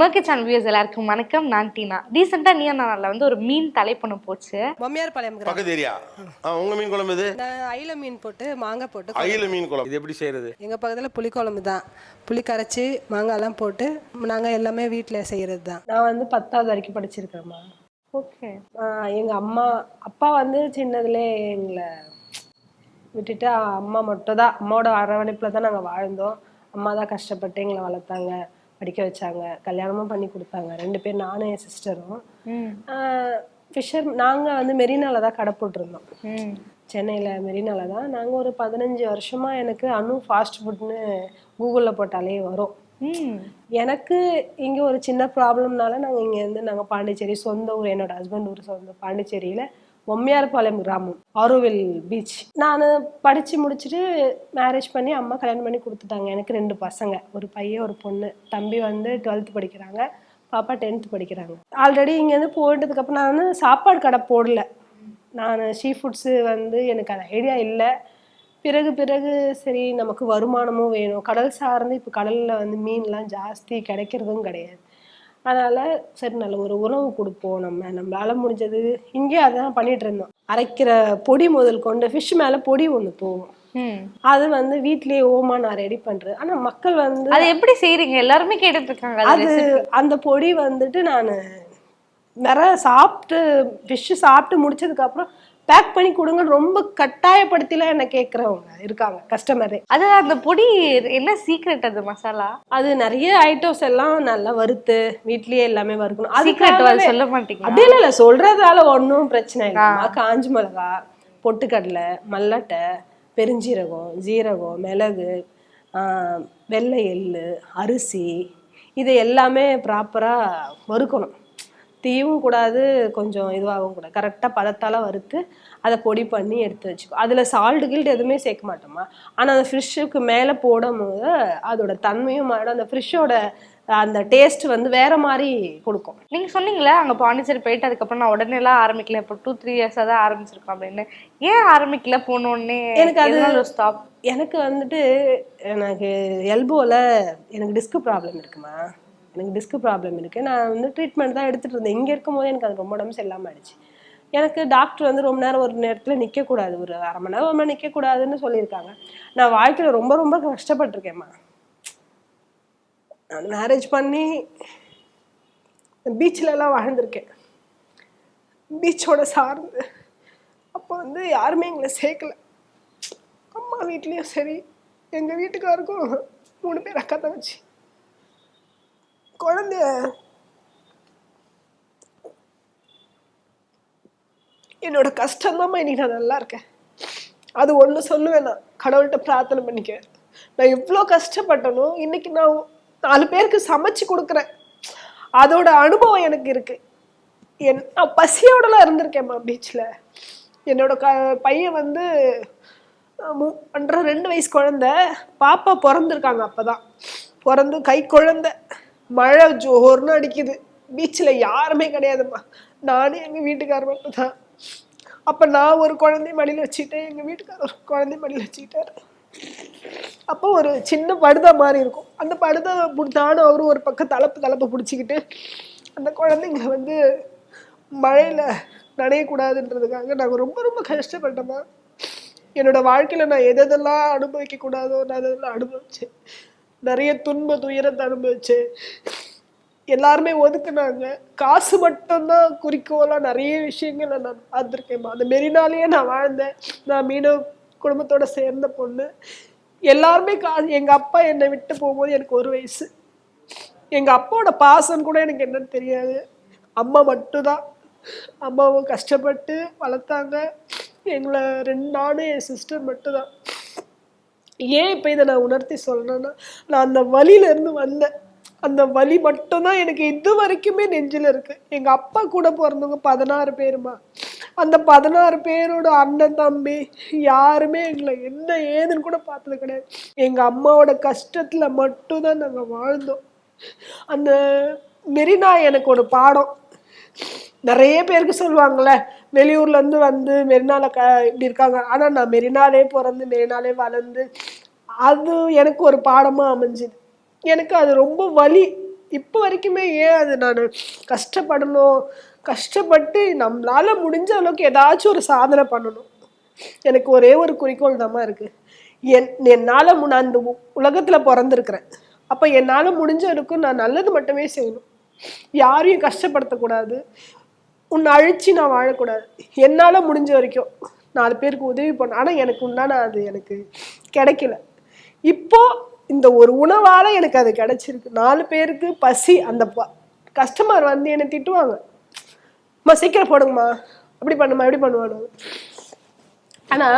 மர்க்கி channel views எல்லாருக்கும் வணக்கம். நான் டீனா. ரீசெண்டாக நீ நாளில் வந்து ஒரு மீன் தலைப்பொண்ணு போச்சு. மம்மியார் பாளையம் பக்கத்து ஏரியா? உங்க மீன் குழம்பு இது அயில மீன் போட்டு மாங்காய் போட்டு அயில மீன் குழம்பு. இது எப்படி செய்யறது? எங்க பக்கத்துல புளிக்குழம்பு தான். புளி கரைச்சி மாங்காய்லாம் போட்டு நாங்க எல்லாமே வீட்டில் செய்யறது தான். நான் வந்து பத்தாவது வரைக்கும் படிச்சிருக்கிறேம்மா ஓகே. எங்க அம்மா அப்பா வந்து சின்னதுலே எங்களை விட்டுட்டு அம்மா மட்டும் தான் அம்மாவோட அரவணைப்பில் தான் நாங்கள் வாழ்ந்தோம். அம்மா தான் கஷ்டப்பட்டு எங்களை வளர்த்தாங்க. படிக்க வச்சாங்க. கல்யாணமும் பண்ணி கொடுத்தாங்க. ரெண்டு பேர் நானும் என் சிஸ்டரும் ஃபிஷர் நாங்கள் வந்து மெரினால தான் கடை போட்டிருந்தோம். சென்னையில் மெரினால தான். நாங்கள் ஒரு பதினஞ்சு வருஷமாக எனக்கு அனு ஃபாஸ்ட் ஃபுட்னு கூகுளில் போட்டாலே வரும். எனக்கு இங்கே ஒரு சின்ன ப்ராப்ளம்னால நாங்கள் இங்கேருந்து நாங்கள் பாண்டிச்சேரி சொந்த ஊர் என்னோட ஹஸ்பண்ட் ஊர் சொந்த பாண்டிச்சேரியில் ஒம்மையார்பாளையம் கிராமம் ஆரோவில் பீச் நான் படித்து முடிச்சுட்டு மேரேஜ் பண்ணி அம்மா கல்யாணம் பண்ணி கொடுத்துட்டாங்க. எனக்கு ரெண்டு பசங்க ஒரு பையன் ஒரு பொண்ணு. தம்பி வந்து டுவெல்த்து படிக்கிறாங்க பாப்பா டென்த்து படிக்கிறாங்க. ஆல்ரெடி இங்கேருந்து போயிட்டதுக்கப்புறம் நான் வந்து சாப்பாடு கடை போடல. நான் சீ ஃபுட்ஸு வந்து எனக்கு அந்த ஐடியா இல்லை. பிறகு பிறகு சரி நமக்கு வருமானமும் வேணும். கடல் சார்ந்து இப்போ கடலில் வந்து மீன்லாம் ஜாஸ்தி கிடைக்கிறதும் கிடையாது. அதனால் சரி நல்ல ஒரு உணவு கொடுப்போம் நம்ம. நம்மளால முடிஞ்சது இங்கே அதான் பண்ணிட்டு இருந்தோம். அரைக்கிற பொடி முதல் கொண்டு ஃபிஷ் மேலே பொடி ஒன்று போகும் அது வந்து வீட்லயே ஓமா நான் ரெடி பண்றேன் ஆனா மக்கள் வந்து அது எப்படி செய்றீங்க? எல்லாருமே கேட்டுட்டு இருக்காங்க அது அது அந்த பொடி வந்துட்டு நான் நிறைய சாப்பிட்டு ஃபிஷ் சாப்பிட்டு முடிச்சதுக்கு அப்புறம் பேக் பண்ணி கொடுங்க. ரொம்ப கட்டாயப்படுத்திலாம் என்ன கேட்குறவங்க இருக்காங்க கஸ்டமரே அது அந்த பொடி என்ன சீக்ரெட் அது மசாலா அது நிறைய ஐட்டம்ஸ் எல்லாம் நல்லா வறுத்து வீட்லயே எல்லாமே வறுக்கணும். சீக்ரெட் அதுக்காகவே- சொல்ல மாட்டீங்க அப்படி இல்லை இல்லை. சொல்றதால ஒன்றும் பிரச்சனை இல்லைம்மா காஞ்சி மிளகா பொட்டுக்கடலை மல்லட்டை பெருஞ்சீரகம் ஜீரகம் மிளகு வெள்ளை எள்ளு அரிசி இது எல்லாமே ப்ராப்பராக வறுக்கணும். தீவும் கூடாது கொஞ்சம் இதுவாகவும் கூடாது. கரெக்டாக பதத்தால் வறுத்து அதை பொடி பண்ணி எடுத்து வச்சுக்கோ. அதில் சால்ட் கில்ட் எதுவுமே சேர்க்க மாட்டோமா? ஆனால் அந்த ஃபிஷ்ஷுக்கு மேலே போடும்போது அதோட தன்மையும் மாறிடும். அந்த ஃபிஷ்ஷோட அந்த டேஸ்ட் வந்து வேற மாதிரி கொடுக்கும். நீங்க சொன்னீங்களே அங்க பாண்டிச்சேரி போயிட்டு அதுக்கப்புறம் நான் உடனே எல்லாம் ஆரம்பிக்கல. இப்போ டூ த்ரீ இயர்ஸா தான் ஆரம்பிச்சிருக்கோம் அப்படின்னு. ஏன் ஆரம்பிக்கல போனோடனே எனக்கு அது- ஸ்டாப் எனக்கு வந்துட்டு எனக்கு எல்போவில் எனக்கு டிஸ்க் ப்ராப்ளம் இருக்குமா? எனக்கு டிஸ்க் ப்ராப்ளம் இருக்குது நான் வந்து ட்ரீட்மெண்ட் தான் எடுத்துகிட்டு இருந்தேன். இங்கே இருக்கும்போது எனக்கு அது ரொம்ப உடம்பு சரியில்லாமல் ஆயிடுச்சு. எனக்கு டாக்டர் வந்து ரொம்ப நேரம் ஒரு நேரத்தில் நிற்கக்கூடாது ஒரு அரை மணி நேரம் ஒரு மணி நிற்கக்கூடாதுன்னு சொல்லியிருக்காங்க. நான் வாழ்க்கையில் ரொம்ப ரொம்ப கஷ்டப்பட்டிருக்கேம்மா. நான் மேரேஜ் பண்ணி பீச்சிலலாம் வாழ்ந்திருக்கேன். பீச்சோட சார்ந்து. அப்போ வந்து யாருமே எங்களை சேர்க்கல. அம்மா வீட்லேயும் சரி எங்கள் வீட்டுக்காருக்கும் மூணு பேர் அக்கா தங்கச்சி. குழந்தைய என்னோட கஷ்டந்தாம்மா இன்னைக்கு நான் நல்லா இருக்கேன். அது ஒன்று சொல்லுவேன் நான். கடவுள்கிட்ட பிரார்த்தனை பண்ணிக்க நான் எவ்வளோ கஷ்டப்பட்டனோ இன்னைக்கு நான் நாலு பேருக்கு சமைச்சு கொடுக்குறேன். அதோட அனுபவம் எனக்கு இருக்கு. என் நான் பசியோடலாம் இருந்திருக்கேம்மா பீச்சில் என்னோட க பையன் வந்து ஒன்றரை ரெண்டு வயசு குழந்தை. பாப்பா பிறந்திருக்காங்க அப்பதான். பிறந்து கை குழந்தை. மழை ஜோர்னு அடிக்குது. பீச்சில் யாருமே கிடையாதும்மா. நானே எங்கள் வீட்டுக்காரர் மட்டும் தான் அப்போ நான் ஒரு குழந்தைய மடியில் வச்சுக்கிட்டேன் எங்கள் வீட்டுக்காரர் ஒரு குழந்தைய மடியில் வச்சுக்கிட்டாரு. அப்போ ஒரு சின்ன படுதா மாதிரி இருக்கும். அந்த படுதா புடி- நானும் அவரும் ஒரு பக்கம் தலைப்பு தலைப்பு பிடிச்சிக்கிட்டு அந்த குழந்தைங்கள வந்து மழையில் நனையக்கூடாதுன்றதுக்காக நாங்கள் ரொம்ப ரொம்ப கஷ்டப்பட்டோமா என்னோடய வாழ்க்கையில் நான் எதெல்லாம் அனுபவிக்கக்கூடாதோ நான் அதெல்லாம் அனுபவிச்சேன் நிறைய துன்ப துயரத்தை அனுபவிச்சேன் எல்லாருமே ஒதுக்குனாங்க. காசு மட்டும்தான் குறிக்கோளாக நிறைய விஷயங்களை நான் பார்த்துருக்கேன்மா அந்த மெரினாலேயே நான் வாழ்ந்தேன். நான் மீனவ குடும்பத்தோட சேர்ந்த பொண்ணு. எல்லாருமே கா எங்கள் அப்பா என்னை விட்டு போகும்போது எனக்கு ஒரு வயசு. எங்கள் அப்பாவோட பாசம் கூட எனக்கு என்னன்னு தெரியாது. அம்மா மட்டும்தான். அம்மாவும் கஷ்டப்பட்டு வளர்த்தாங்க. எங்களை ரெண்டு நானும் என் சிஸ்டர் மட்டும்தான். ஏன் இப்போ இதை நான் உணர்த்தி சொல்கிறேன்னா நான் அந்த வழியிலேருந்து வந்தேன். அந்த வலி மட்டும்தான் எனக்கு இது வரைக்குமே நெஞ்சில் இருக்குது எங்கள் அப்பா கூட பிறந்தவங்க பதினாறு பேருமா? அந்த பதினாறு பேரோட அண்ணன் தம்பி யாருமே எங்களை என்ன ஏதுன்னு கூட பார்த்தது கிடையாது. எங்கள் அம்மாவோட கஷ்டத்தில் மட்டும்தான் நாங்கள் வாழ்ந்தோம். அந்த மெரினா எனக்கு ஒரு பாடம். நிறைய பேருக்கு சொல்லுவாங்கள்ல வெளியூர்லேருந்து வந்து மெரினாவில் க இப்படி இருக்காங்க. ஆனால் நான் மெரினாலே பிறந்து மெரினாலே வளர்ந்து அது எனக்கு ஒரு பாடமாக அமைஞ்சுது. எனக்கு அது ரொம்ப வலி. இப்போ வரைக்குமே ஏன் அது நான் கஷ்டப்படணும்? கஷ்டப்பட்டு நம்மளால் முடிஞ்ச அளவுக்கு ஏதாச்சும் ஒரு சாதனை பண்ணணும். எனக்கு ஒரே ஒரு குறிக்கோள் தான் இருக்குது என் என்னால் முன் அந்த உ- பிறந்திருக்கிறேன். அப்போ என்னால் முடிஞ்ச வரைக்கும் நான் நல்லது மட்டுமே செய்யணும். யாரையும் கஷ்டப்படுத்தக்கூடாது. உன்னை அழிச்சு நான் வாழக்கூடாது. என்னால் முடிஞ்ச வரைக்கும் நாலு பேருக்கு உதவி பண்ண ஆனால் எனக்கு உண்டான அது எனக்கு கிடைக்கல. இப்போ இந்த ஒரு உணவால எனக்கு அது கிடைச்சிருக்கு. நாலு பேருக்கு பசி அந்த கஸ்டமர் வந்து என்னை திட்டுவாங்க. அம்மா சீக்கிரம் போடுங்கம்மா. அப்படி பண்ணுமா இப்படி பண்ணுவானு ஆனா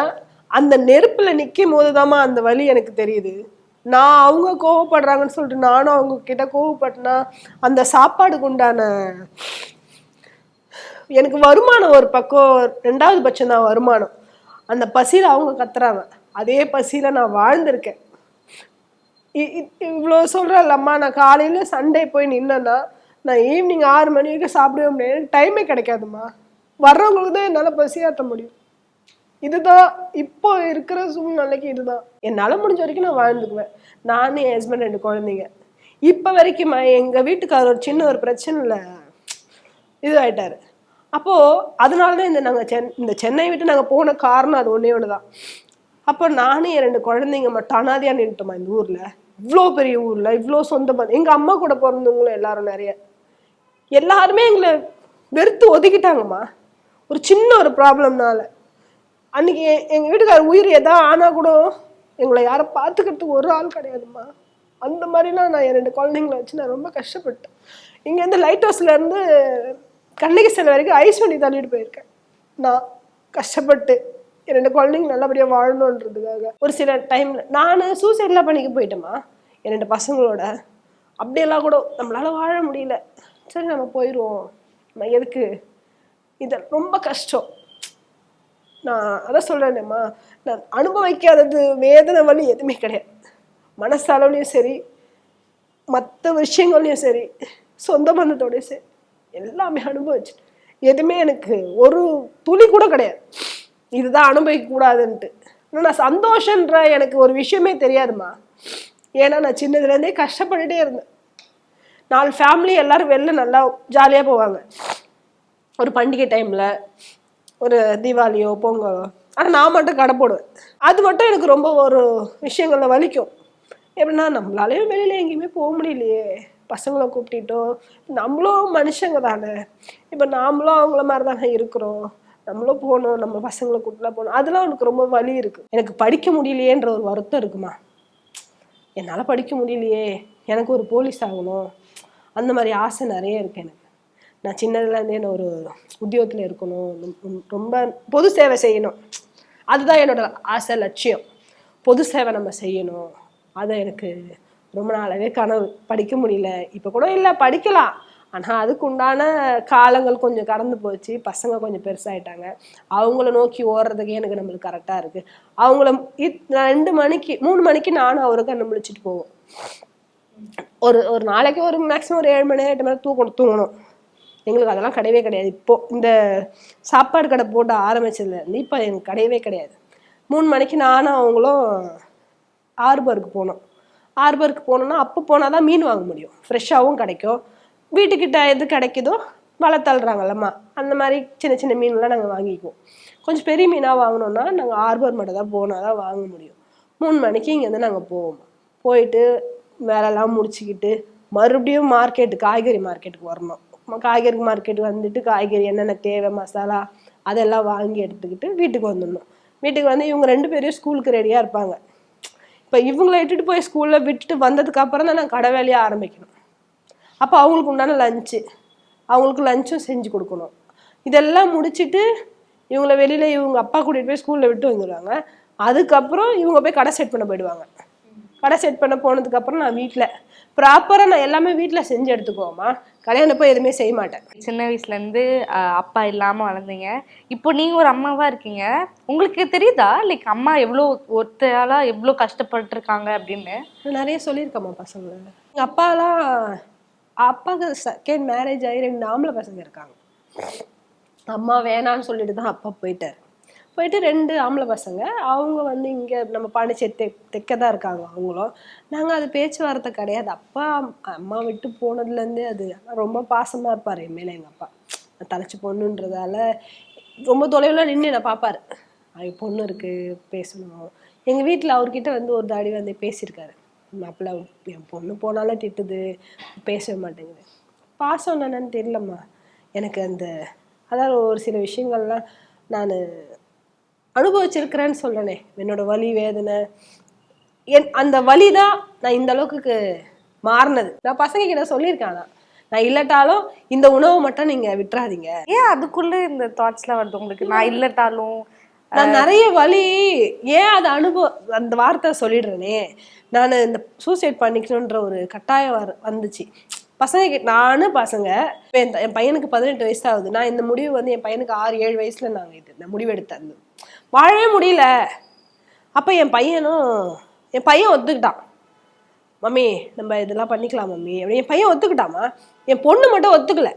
அந்த நெருப்புல நிற்கும் போதுதாம்மா அந்த வழி எனக்கு தெரியுது. நான் அவங்க கோவப்படுறாங்கன்னு சொல்லிட்டு நானும் அவங்க கிட்ட கோவப்பட்டனா அந்த சாப்பாடுக்கு உண்டான எனக்கு வருமானம் ஒரு பக்கம் ரெண்டாவது பட்சம் தான் வருமானம். அந்த பசியில அவங்க கத்துறாங்க. அதே பசியில நான் வாழ்ந்திருக்கேன். இ- சொல்கிறேன் இவ்வளோ நான் காலையில் சண்டே போய் நின்னேன்னா நான் ஈவினிங் ஆறு மணி வரைக்கும் சாப்பிடவே முடியாது டைமே கிடைக்காதும்மா. வர்றவங்களுக்கு தான் என்னால் பசியாற்ற முடியும். இதுதான் இப்போ இருக்கிற சூழ்நிலைக்கு இதுதான். என்னால் முடிஞ்ச வரைக்கும் நான் வாழ்ந்துக்குவேன். நான் என் ஹஸ்பண்ட் ரெண்டு குழந்தைங்க. இப்போ வரைக்குமா எங்கள் வீட்டுக்காரர் ஒரு சின்ன ஒரு பிரச்சனையில் இது ஆயிட்டாரு அப்போது அதனால தான் இந்த நாங்கள் சென் இந்த சென்னை விட்டு நாங்கள் போன காரணம் அது ஒன்றே ஒன்று தான் அப்போ நானும் என் ரெண்டு குழந்தைங்க மட்டும் அனாதையாக நின்றுட்டோமா இந்த ஊரில். இவ்வளோ பெரிய ஊரில் இவ்வளோ சொந்த பந்தம் எங்கள் அம்மா கூட பிறந்தவங்களும் எல்லாரும் நிறைய. எல்லாருமே எங்களை வெறுத்து ஒதுக்கிட்டாங்கம்மா. ஒரு சின்ன ஒரு ப்ராப்ளம்னால. அன்னைக்கு எங்கள் எங்க வீட்டுக்கார உயிர் எதா ஆனால் கூட எங்களை யாரும் பார்த்துக்கிறதுக்கு ஒரு ஆள் கிடையாதும்மா. அந்த மாதிரிலாம் நான் என் ரெண்டு குழந்தைங்கள வச்சு நான் ரொம்ப கஷ்டப்பட்டேன். இங்கேருந்து லைட் ஹவுஸ்லேருந்து கண்ணகி சிலை வரைக்கும் ஐஸ் பண்ணி தள்ளிட்டு போயிருக்கேன். நான் கஷ்டப்பட்டு ரெண்டு குழந்தைங்க நல்லபடியாக வாழணுன்றதுக்காக. ஒரு சில டைம்ல நான் சூசைட்லாம் பண்ணிக்க போயிட்டேம்மா. என் ரெண்டு பசங்களோட. அப்படியெல்லாம் கூட நம்மளால வாழ முடியல. சரி நம்ம போயிடுவோம் நம்ம எதுக்கு? இது ரொம்ப கஷ்டம். நான் அதான் சொல்றேனேம்மா. நான் அனுபவிக்காதது வேதனை வலி எதுவுமே கிடையாது. மனசளவுலையும் சரி மற்ற விஷயங்கள்லையும் சரி சொந்த பந்தத்தோடயும் சரி எல்லாமே அனுபவிச்சு எதுவுமே எனக்கு ஒரு துளி கூட கிடையாது. இதுதான் அனுபவிக்க கூடாதுன்ட்டு ஆனா நான் சந்தோஷன்ற எனக்கு ஒரு விஷயமே தெரியாதும்மா. ஏன்னா நான் சின்னதுலேருந்தே கஷ்டப்பட்டுட்டே இருந்தேன். நாலு ஃபேமிலி எல்லாரும் வெளில நல்லா ஜாலியாக போவாங்க. ஒரு பண்டிகை டைமில் ஒரு தீபாவளியோ பொங்கலோ ஆனால் நான் மட்டும் கடை போடுவேன். அது மட்டும் எனக்கு ரொம்ப ஒரு விஷயங்களில் வலிக்கும். எப்படின்னா நம்மளாலேயும் வெளியில் எங்கேயுமே போக முடியலையே. பசங்களை கூப்பிட்டுட்டோம். நம்மளும் மனுஷங்க தானே. இப்போ நாமளும் அவங்கள மாதிரி தானே இருக்கிறோம். நம்மளும் போகணும் நம்ம பசங்களை கூட்டலாம் போகணும். அதெல்லாம் எனக்கு ரொம்ப வலி இருக்குது எனக்கு படிக்க முடியலையேன்ற ஒரு வருத்தம் இருக்குமா? என்னால் படிக்க முடியலையே. எனக்கு ஒரு போலீஸ் ஆகணும். அந்த மாதிரி ஆசை நிறைய இருக்கு எனக்கு. நான் சின்னதுலேருந்தே நான் ஒரு உத்தியோகத்தில் இருக்கணும். ரொம்ப- பொது சேவை செய்யணும். அதுதான் என்னோட ஆசை லட்சியம். பொது சேவை நம்ம செய்யணும். அது எனக்கு ரொம்ப நாளாகவே கனவு. படிக்க முடியல. இப்போ கூட இல்லை படிக்கலாம். ஆனால் அதுக்கு உண்டான காலங்கள் கொஞ்சம் கடந்து போச்சு. பசங்க கொஞ்சம் பெருசாகிட்டாங்க அவங்கள நோக்கி ஓடுறதுக்கே எனக்கு நம்மளுக்கு கரெக்டாக இருக்குது அவங்கள இத்- ரெண்டு மணிக்கு மூணு மணிக்கு நானும் அவரை கண்ணு முழிச்சிட்டு போவோம். ஒரு ஒரு நாளைக்கு ஒரு மேக்ஸிமம் ஒரு ஏழு மணி எட்டு மணி தூக்கணும் தூங்கணும். எங்களுக்கு அதெல்லாம் கிடையவே கிடையாது. இப்போது இந்த சாப்பாடு கடை போட்டு ஆரம்பிச்சதுலேருந்து இப்போ எனக்கு கிடையவே கிடையாது. மூணு மணிக்கு நானும் அவங்களும் ஆர்பருக்கு போனோம். ஆர்பருக்கு போனோம்னா அப்போ போனால் தான் மீன் வாங்க முடியும். ஃப்ரெஷ்ஷாகவும் கிடைக்கும். வீட்டுக்கிட்ட எது கிடைக்குதோ வலை தள்ளுறாங்கல்லம்மா. அந்த மாதிரி சின்ன சின்ன மீன்லாம் நாங்கள் வாங்கிக்குவோம். கொஞ்சம் பெரிய மீனாக வாங்கினோன்னா நாங்கள் ஆர்பர் மட்டும் தான் போனால் தான் வாங்க முடியும். மூணு மணிக்கு இங்கேருந்து நாங்கள் போவோம். போயிட்டு வேலைலாம் முடிச்சுக்கிட்டு மறுபடியும் மார்க்கெட்டு காய்கறி மார்க்கெட்டுக்கு வரணும். காய்கறி மார்க்கெட் வந்துட்டு காய்கறி என்னென்ன தேவை மசாலா அதெல்லாம் வாங்கி எடுத்துக்கிட்டு வீட்டுக்கு வந்துடணும். வீட்டுக்கு வந்து இவங்க ரெண்டு பேரும் ஸ்கூலுக்கு ரெடியாக இருப்பாங்க. இப்போ இவங்கள இட்டுட்டு போய் ஸ்கூலில் விட்டுட்டு வந்ததுக்கப்புறம் தான் நான் கடை வேலையை ஆரம்பிக்கணும். அப்போ அவங்களுக்கு உண்டான லஞ்சு அவங்களுக்கு லஞ்சும் செஞ்சு கொடுக்கணும். இதெல்லாம் முடிச்சிட்டு இவங்கள வெளியில இவங்க அப்பா கூட்டிட்டு போய் ஸ்கூல்ல விட்டு வந்துடுவாங்க அதுக்கப்புறம் இவங்க போய் கடை செட் பண்ண போயிடுவாங்க. கடை செட் பண்ண போனதுக்கு அப்புறம் நான் வீட்டில் ப்ராப்பராக நான் எல்லாமே வீட்டில் செஞ்சு எடுத்துக்குவோமா கல்யாணம் போய் எதுவுமே செய்ய மாட்டேன். சின்ன வயசுல இருந்து ஆஹ், அப்பா இல்லாம வளர்ந்தீங்க. இப்போ நீங்க ஒரு அம்மாவா இருக்கீங்க. உங்களுக்கு தெரியுதா? லைக் அம்மா எவ்வளோ ஒத்தையாலா எவ்வளோ கஷ்டப்பட்டு இருக்காங்க அப்படின்னு? நிறைய சொல்லியிருக்கேம்மா பசங்களை. எங்கள் அப்பாலாம் அப்பாவுக்கு செகண்ட் மேரேஜ் ஆகி ரெண்டு ஆம்பளை பசங்க இருக்காங்க. அம்மா வேணான்னு சொல்லிட்டு தான் அப்பா போயிட்டார். போயிட்டு ரெண்டு ஆம்பளை பசங்க அவங்க வந்து இங்கே நம்ம பாண்டிச்சேரி தெ தெக்க தான் இருக்காங்க அவங்களும். நாங்கள் அது பேச்சுவார்த்தை கிடையாது. அப்பா அம்மா விட்டு போனதுலேருந்தே அது ரொம்ப பாசமாக இருப்பார் என் மேலே எங்கள் அப்பா. தலைச்சி பொண்ணுன்றதால ரொம்ப தொலைவில் நின்று என்னை பார்ப்பாரு. அது பொண்ணு இருக்குது பேசணும். எங்கள் வீட்டில் அவர்கிட்ட வந்து ஒரு தாடி வந்து பேசியிருக்காரு. மாப்பிள்ள என் பொண்ணு போனாலே திட்டுது பேசவே மாட்டேங்குது. பாசம் என்னன்னு தெரியலம்மா. எனக்கு அந்த அதாவது ஒரு சில விஷயங்கள்லாம் நான் அனுபவிச்சிருக்கிறேன்னு சொல்றேனே. என்னோட வலி வேதனை என் அந்த வலி தான் நான் இந்த அளவுக்கு மாறினது. நான் பசங்க கிட்ட சொல்லியிருக்கேன் ஆனா. நான் இல்லட்டாலும் இந்த உணவை மட்டும் நீங்க விட்டுறாதீங்க. ஏன் அதுக்குள்ள இந்த தாட்ஸ்லாம் வருது உங்களுக்கு? நான் இல்லட்டாலும் நான் நிறைய வழி ஏன் அதை அனுபவம் அந்த வார்த்தை சொல்லிடுறேனே. நான் இந்த சூசைட் பண்ணிக்கணுன்ற ஒரு கட்டாயம் வர வந்துச்சு. பசங்க நானும் பசங்க இப்போ என் என் பையனுக்கு பதினெட்டு வயசு ஆகுது நான் இந்த முடிவு வந்து என் பையனுக்கு ஆறு ஏழு வயசுல நாங்கள் இது இந்த முடிவு எடுத்தேன். வாழவே முடியல. அப்போ என் பையனும் என் பையன் ஒத்துக்கிட்டான். மம்மி நம்ம இதெல்லாம் பண்ணிக்கலாம் மம்மி. அப்படி என் பையன் ஒத்துக்கிட்டாமா? என் பொண்ணு மட்டும் ஒத்துக்கல.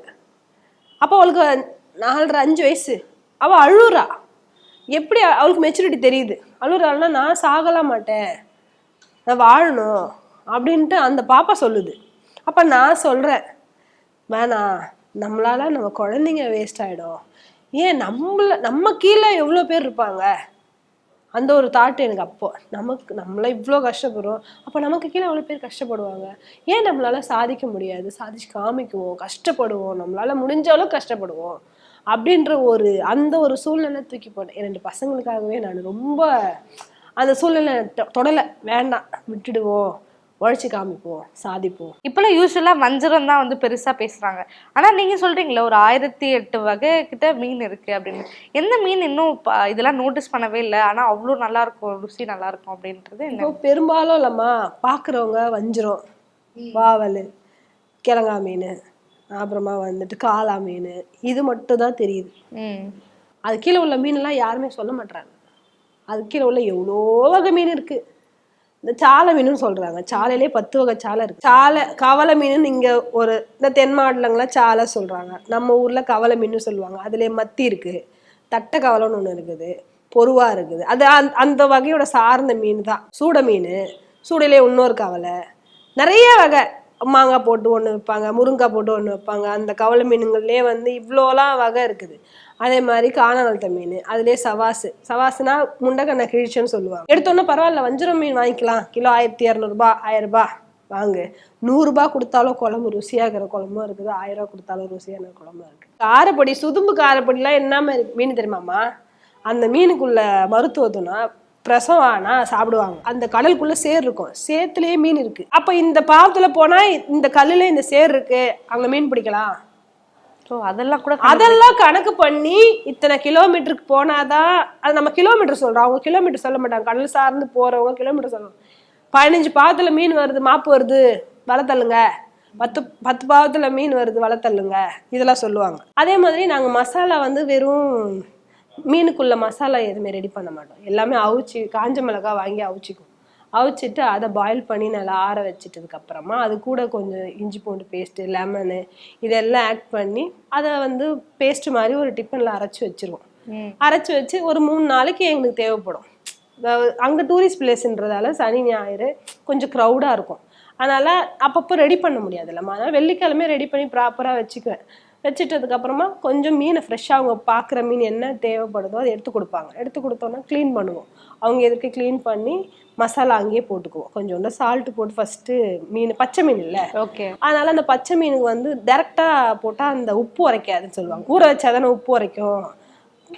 அப்போ அவளுக்கு நாலரை அஞ்சு வயசு. அவள் அழுறா எப்படி அவளுக்கு மெச்சூரிட்டி தெரியுது? அழுறாள்னா நான் சாகலாம் மாட்டேன். நான் வாழணும். அப்படின்ட்டு அந்த பாப்பா சொல்லுது. அப்போ நான் சொல்கிறேன் வேணாம் நம்மளால நம்ம குழந்தைங்க வேஸ்ட் ஆகிடும் ஏன் நம்மள நம்ம கீழே எவ்வளோ பேர் இருப்பாங்க? அந்த ஒரு தாட் எனக்கு அப்போ. நமக்கு நம்மள இவ்வளோ கஷ்டப்படுறோம். அப்போ நமக்கு கீழே அவ்வளோ பேர் கஷ்டப்படுவாங்க? ஏன் நம்மளால சாதிக்க முடியாது? சாதிச்சு காமிக்குவோம் கஷ்டப்படுவோம். நம்மளால முடிஞ்ச அளவுக்கு கஷ்டப்படுவோம். அப்படின்ற ஒரு அந்த ஒரு சூழ்நிலை தூக்கி போட்டேன் ரெண்டு பசங்களுக்காகவே நான் ரொம்ப அந்த சூழ்நிலை தொடலை. வேண்டாம் விட்டுடுவோம் உழைச்சி காமிப்போம் சாதிப்போம். இப்பெல்லாம் யூஸ்வலா வஞ்சரம் தான் வந்து பெருசா பேசுறாங்க. ஆனா நீங்க சொல்றீங்களே ஒரு ஆயிரத்தி எட்டு வகை கிட்ட மீன் இருக்கு அப்படின்னு. எந்த மீன் இன்னும் இதெல்லாம் நோட்டீஸ் பண்ணவே இல்லை. ஆனா அவ்வளோ நல்லா இருக்கும் ருசி நல்லா இருக்கும் அப்படின்றது என்ன? பெரும்பாலும் இல்லைம்மா பார்க்குறவங்க வஞ்சிரம் வாவல் கிழங்கா மீன். அப்புறமா வந்துட்டு காளா மீன். இது மட்டும் தான் தெரியுது அது கீழே உள்ள மீன்லாம் யாருமே சொல்ல மாட்றாங்க. அது கீழே உள்ள எவ்வளோ வகை மீன் இருக்கு. இந்த சாலை மீனுன்னு சொல்றாங்க. சாலையிலே பத்து வகை சாலை இருக்கு. சாலை கவலை மீனுன்னு இங்க ஒரு இந்த தென் மாவட்டங்கள்லாம் சாலை சொல்றாங்க. நம்ம ஊர்ல கவலை மீன் சொல்லுவாங்க. அதுல மத்தி இருக்கு. தட்டை கவலைன்னு ஒன்று இருக்குது. பொருவா இருக்குது. அது அந்த- அந்த வகையோட சார்ந்த மீன் தான். சூட மீன். சூடையிலே இன்னொரு கவலை நிறைய வகை. மாங்காய் போட்டு ஒன்று வைப்பாங்க முருங்கக்காய் போட்டு ஒன்று வைப்பாங்க. அந்த கவலை மீனுங்கள்லேயே வந்து இவ்வளோலாம் வகை இருக்குது. அதே மாதிரி காணவளத்த மீன் அதுலேயே சவாசு. சவாசுனா முண்டக்கண்ணை கிழிச்சுன்னு சொல்லுவாங்க. எடுத்தோன்னே பரவாயில்ல வஞ்சிரம் மீன் வாங்கிக்கலாம். கிலோ ஆயிரத்தி இரநூறுபா ஆயிரரூபா வாங்கு. நூறுரூபா கொடுத்தாலும் குழம்பு ருசியாக இருக்கிற குழம்பும் இருக்குது. ஆயிரம் ரூபா கொடுத்தாலும் ருசியான குழம்பும் இருக்குது. காரப்பொடி சுதும்பு காரப்பொடிலாம் என்ன மீன் தெரியுமாம்மா அந்த மீனுக்குள்ள மருத்துவத்துனா பிரசவம் ஆனா சாப்பிடுவாங்க. அந்த கடலுக்குள்ள சேர் இருக்கும். சேத்துலயே மீன் இருக்கு. அப்ப இந்த பாவத்துல போனா இந்த கல்லுல இந்த சேர் இருக்கு. அங்க மீன் பிடிக்கலாம். ஸோ அதெல்லாம் கூட அதெல்லாம் கணக்கு பண்ணி இத்தனை கிலோமீட்டருக்கு போனாதான் அது நம்ம கிலோமீட்டர் சொல்றோம். அவங்க கிலோமீட்டர் சொல்ல மாட்டாங்க. கடல் சார்ந்து போறவங்க கிலோமீட்டர் சொல்லணும் பதினஞ்சு பாவத்துல மீன் வருது மாப்பு வருது வலை தள்ளுங்க. பத்து பத்து பாவத்துல மீன் வருது வலை தள்ளுங்க. இதெல்லாம் சொல்லுவாங்க. அதே மாதிரி நாங்க மசாலா வந்து வெறும் மீனுக்குள்ள மசாலா எதுவுமே ரெடி பண்ண மாட்டோம். எல்லாமே அவிச்சு காஞ்ச மிளகாய் வாங்கி அவிச்சிக்குவோம். அவிச்சிட்டு அதை பாயில் பண்ணி நல்லா ஆற வச்சிட்டதுக்கு அப்புறமா அது கூட கொஞ்சம் இஞ்சி பூண்டு பேஸ்ட்டு லெமனு இதெல்லாம் ஆட் பண்ணி அதை வந்து பேஸ்ட் மாதிரி ஒரு டிஃபனில் அரைச்சி வச்சிருவோம். அரைச்சி வச்சு ஒரு மூணு நாளைக்கு எங்களுக்கு தேவைப்படும். அங்கே டூரிஸ்ட் பிளேஸ்ன்றதால சனி ஞாயிறு கொஞ்சம் க்ரௌடாக இருக்கும். அதனால் அப்பப்போ ரெடி பண்ண முடியாதுல்லம்மா அதனால் வெள்ளிக்கிழமை ரெடி பண்ணி ப்ராப்பராக வச்சுக்குவேன். வச்சுட்டதுக்கு அப்புறமா கொஞ்சம் மீனை ஃப்ரெஷ்ஷாக அவங்க பார்க்குற மீன் என்ன தேவைப்படுதோ அதை எடுத்து கொடுப்பாங்க. எடுத்து கொடுத்தோன்னா க்ளீன் பண்ணுவோம். அவங்க எதுக்கு க்ளீன் பண்ணி மசாலா அங்கேயே போட்டுக்குவோம். கொஞ்சோண்டு சால்ட் போட்டு ஃபஸ்ட்டு மீன் பச்சை மீன் இல்லை. ஓகே அதனால அந்த பச்சை மீனுக்கு வந்து டேரெக்டா போட்டா அந்த உப்பு உரைக்காதுன்னு சொல்லுவாங்க. ஊற வச்சாதானே உப்பு உரைக்கும்.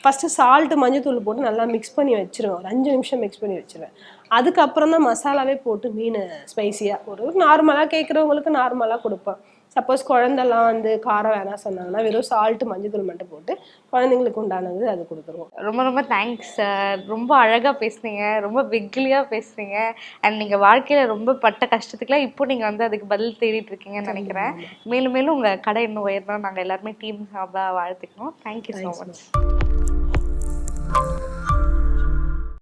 ஃபர்ஸ்ட் சால்ட் மஞ்சத்தூள் போட்டு நல்லா மிக்ஸ் பண்ணி வச்சிருவேன். ஒரு அஞ்சு நிமிஷம் மிக்ஸ் பண்ணி வச்சிருவேன். அதுக்கப்புறம் தான் மசாலாவே போட்டு மீன் ஸ்பைசியாக ஒரு நார்மலாக கேட்குறவங்களுக்கு நார்மலாக கொடுப்பேன். சப்போஸ் குழந்தெல்லாம் வந்து காரம் வேணாம் சொன்னாங்கன்னா வெறும் சால்ட் மஞ்சத்தூள் மட்டும் போட்டு குழந்தைங்களுக்கு உண்டானது அது கொடுத்துருவோம். ரொம்ப ரொம்ப தேங்க்ஸ் சார் ரொம்ப அழகா பேசுனீங்க. ரொம்ப வெகுலியா பேசுறீங்க அண்ட் நீங்க வாழ்க்கையில ரொம்ப பட்ட கஷ்டத்துக்குலாம் இப்போ நீங்க வந்து அதுக்கு பதில் தேடிட்டு இருக்கீங்கன்னு நினைக்கிறேன். மேலும் மேலும் உங்க கடை இன்னும் உயரணும் நாங்க எல்லாருமே டீம் சார்பா வாழ்த்துக்கிறோம் தேங்க்யூ ஸோ மச்